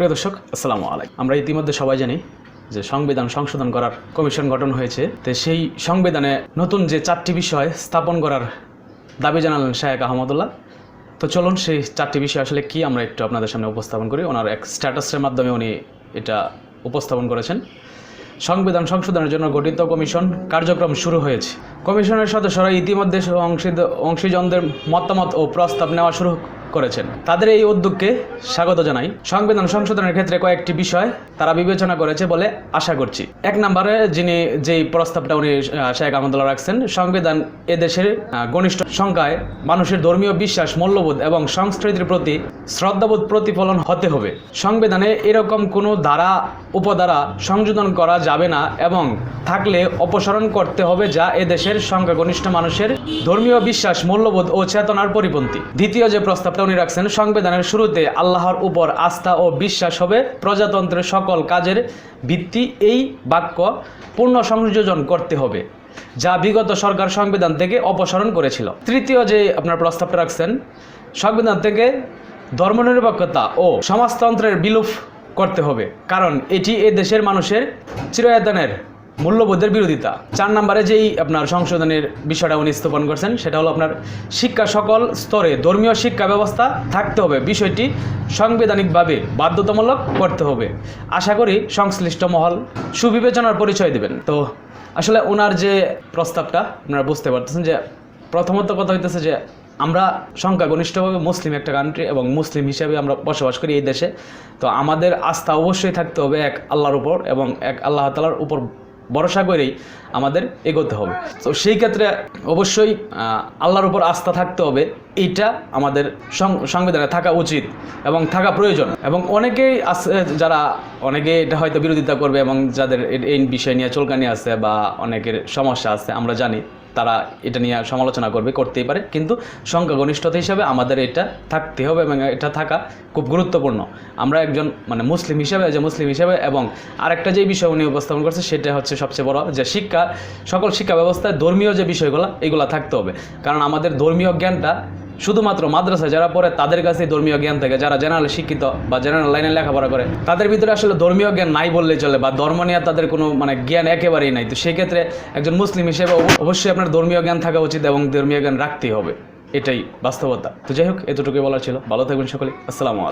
প্রিয় দর্শক, আসসালামু আলাইকুম। আমরা ইতিমধ্যে সবাই জানি যে সংবিধান সংশোধন করার কমিশন গঠন হয়েছে। তো সেই সংবিধানে নতুন যে চারটি বিষয় স্থাপন করার দাবি জানালেন শায়েক আহমদুল্লাহ। তো চলুন সেই চারটি বিষয় আসলে কি আমরা একটু আপনাদের সামনে উপস্থাপন করি। ওনার এক স্ট্যাটাসের মাধ্যমে উনি এটা উপস্থাপন করেছেন। সংবিধান সংশোধনের জন্য গঠিত কমিশন কার্যক্রম শুরু হয়েছে। কমিশনের সদস্যরা ইতিমধ্যে অংশীদ- অংশীজনদের মতামত ও প্রস্তাব নেওয়া শুরু করেছেন। তাদের এই উদ্যোগকে স্বাগত জানাই। সংবিধান সংশোধনের ক্ষেত্রে কয়েকটি বিষয় তারা বিবেচনা করেছে বলে আশা করছি। এক নম্বরে যিনি যেই প্রস্তাবটা উনি শেখ আহমদুল্লাহ রাখছেন, সংবিধান এদেশের ঘনিষ্ঠ সংখ্যায় মানুষের ধর্মীয় বিশ্বাস, মূল্যবোধ এবং সংস্কৃতির প্রতি শ্রদ্ধাবোধ প্রতিফলন হতে হবে। সংবিধানে এরকম কোনো ধারা, উপধারা সংযোজন করা যাবে না এবং থাকলে অপসারণ করতে হবে যা এদেশের সংখ্যাগরিষ্ঠ মানুষের ধর্মীয় বিশ্বাস, মূল্যবোধ ও চেতনার পরিপন্থী। দ্বিতীয় যে প্রস্তাবটা উনি রাখছেন। সংবিধানের শুরুতে আল্লাহর উপর আস্থা ও বিশ্বাস হবে। প্রজাতন্ত্রের সকল কাজের ভিত্তি এই বাক্য পূর্ণ সংযোজন করতে হবে, যা বিগত সরকার সংবিধান থেকে অপসারণ করেছিল। তৃতীয় যে আপনার প্রস্তাবটা রাখছেন, সংবিধান থেকে ধর্মনিরপেক্ষতা ও সমাজতন্ত্রের বিলুপ করতে হবে, কারণ এটি এ দেশের মানুষের চিরয়তনের মূল্যবোধের বিরোধিতা। চার নম্বরে যেই আপনার সংশোধনের বিষয়টা উনি স্থাপন করছেন, সেটা হলো আপনার শিক্ষা সকল স্তরে ধর্মীয় শিক্ষা ব্যবস্থা থাকতে হবে। বিষয়টি সাংবিধানিকভাবে বাধ্যতামূলক করতে হবে। আশা করি সংশ্লিষ্ট মহল সুবিবেচনার পরিচয় দেবেন। তো আসলে ওনার যে প্রস্তাবটা, আপনারা বুঝতে পারতেছেন যে প্রথমত কথা হইতেছে যে আমরা সংখ্যাগরিষ্ঠভাবে মুসলিম একটা কান্ট্রি এবং মুসলিম হিসেবে আমরা বসবাস করি এই দেশে। তো আমাদের আস্থা অবশ্যই থাকতে হবে এক আল্লাহর উপর এবং এক আল্লাহ তালার উপর ভরসা করেই আমাদের এগোতে হবে। তো সেই ক্ষেত্রে অবশ্যই আল্লাহর উপর আস্থা থাকতে হবে। এটা আমাদের সংবিধানে থাকা উচিত এবং থাকা প্রয়োজন। এবং অনেকেই আছে, যারা অনেকে এটা হয়তো বিরোধিতা করবে এবং যাদের এই বিষয় নিয়ে চলকানি আছে বা অনেকের সমস্যা আছে, আমরা জানি। তারা এটা নিয়ে সমালোচনা করবে, করতেই পারে। কিন্তু সংখ্যাগনিষ্ঠতা হিসাবে আমাদের এটা থাকতে হবে এবং এটা থাকা খুব গুরুত্বপূর্ণ। আমরা একজন মানে মুসলিম হিসাবে, যে মুসলিম হিসাবে এবং আরেকটা যে বিষয় উনি উপস্থাপন করছে সেটা হচ্ছে সবচেয়ে বড় যে শিক্ষা, সকল শিক্ষা ব্যবস্থায় ধর্মীয় যে বিষয়গুলো, এগুলো থাকতে হবে। কারণ আমাদের ধর্মীয় জ্ঞানটা শুধুমাত্র মাদ্রাসায় যারা পড়ে, তাদের কাছে ধর্মীয় জ্ঞান থাকে। যারা জেনারেল শিক্ষিত বা জেনারেল লাইনে লেখাপড়া করে, তাদের ভিতরে আসলে ধর্মীয় জ্ঞান নাই বললে চলে বা ধর্ম নিয়ে তাদের কোনো মানে জ্ঞান একেবারেই নাই। তো সেক্ষেত্রে একজন মুসলিম হিসেবে অবশ্যই আপনার ধর্মীয় জ্ঞান থাকা উচিত এবং ধর্মীয় জ্ঞান রাখতেই হবে। এটাই বাস্তবতা। তো যাই হোক, এতটুকুই বলার ছিল। ভালো থাকবেন সকলে। আসসালামু আলাইকুম।